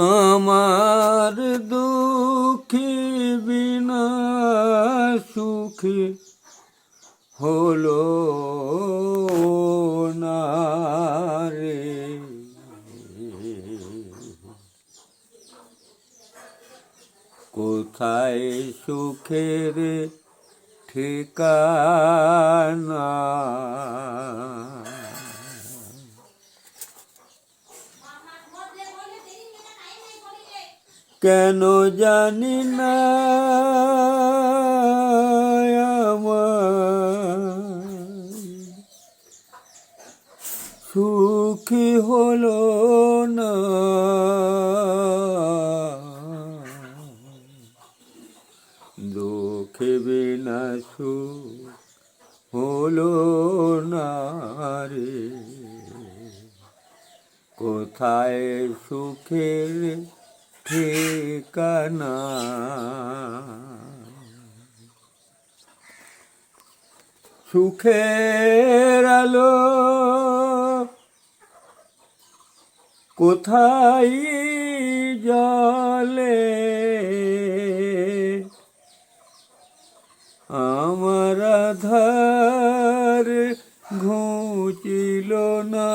আমার দুঃখী বিনা সুখী হলো না রে। কোথায় সুখের ঠিকানা? কেন জানি না সুখী হলো না। দুঃখে বিনা সুখ হলো না রে। কোথায় সুখের ঠিকানা সুখের আলো কোথায় জলে? আমার আধার ঘুচিল না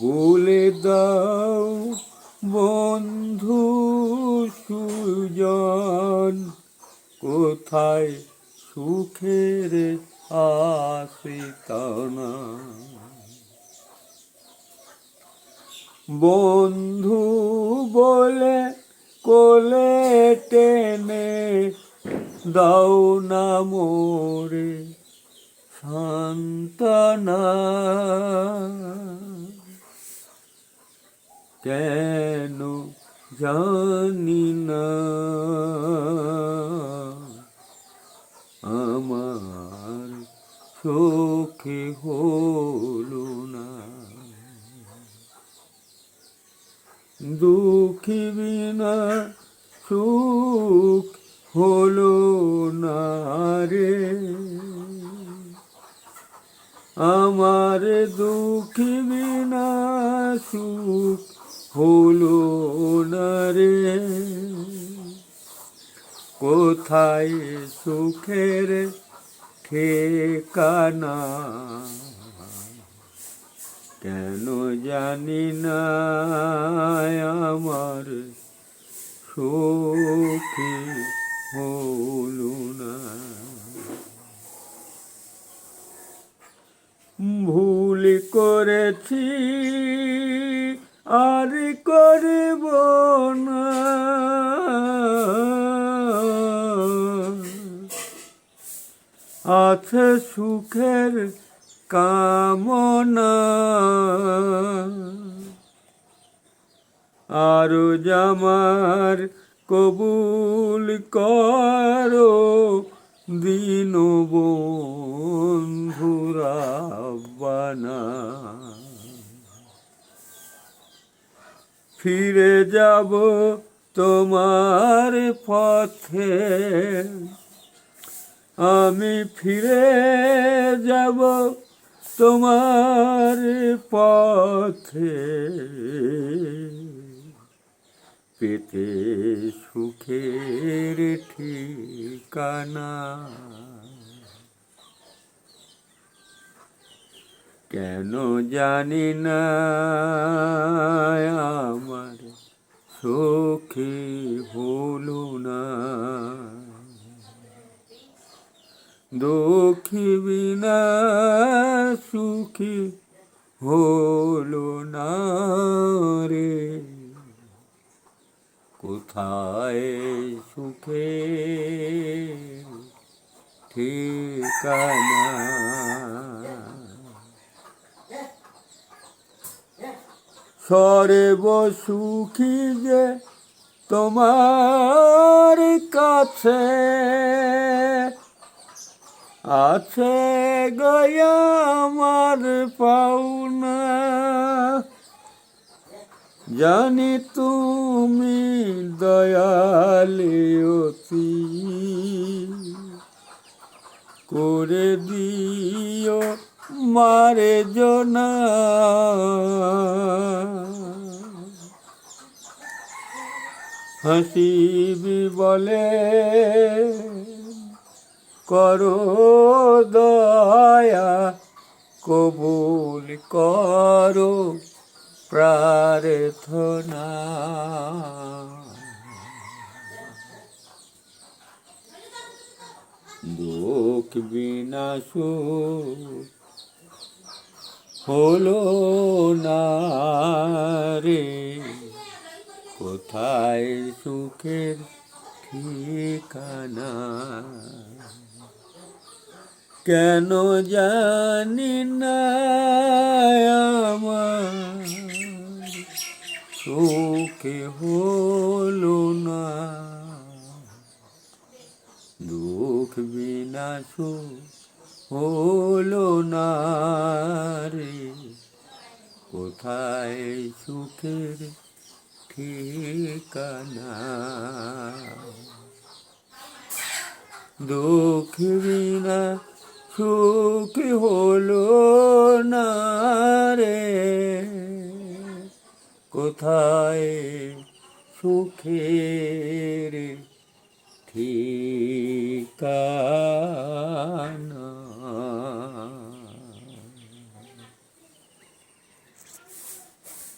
বলে দাও বন্ধু সুজন কোথায় সুখের আসিতানা বন্ধু বলে কোলে টেনে দাও না মোরে সান্তানা কেন জানি না। আমার চোখে হলো না। দুঃখী বিনা সুখ হলো না রে। আমার দুঃখী বিনা সুখ হলো রে। কোথায় সুখের ঠিকানা? কেন জানি না আমার সুখী হলো না ভুল করেছি আর করব না। আছে সুখের কামনা। আরও জামার কবুল করো দিন বন্ধুরা বানা ফিরে যাব তোমার পথে। আমি ফিরে যাব তোমার পথে। পেতে সুখের ঠিকানা। কেন জানি না সুখী হলো না। দুঃখী বিনা সুখী হলো না রে। কোথায় সুখে ঠিকানা? সর্ব সুখী যে তোমার কাছে আছে গয়া আমার পাওনা। জানি তুমি দয়ালে করে দিও আমার জনা। হাসিবি বলে করো দয়া কবুল করো প্রার্থনা। দুঃখ বিনাশ হলো না রে। কোথায় সুখের ঠিকানা? কেন জানি না সুখে হলো না। দুঃখ বিনাশ হলো না রে কোথায় সুখের ঠিকানা? দুঃখ বিনা সুখ হলো না রে। কোথায় সুখের ঠিকানা?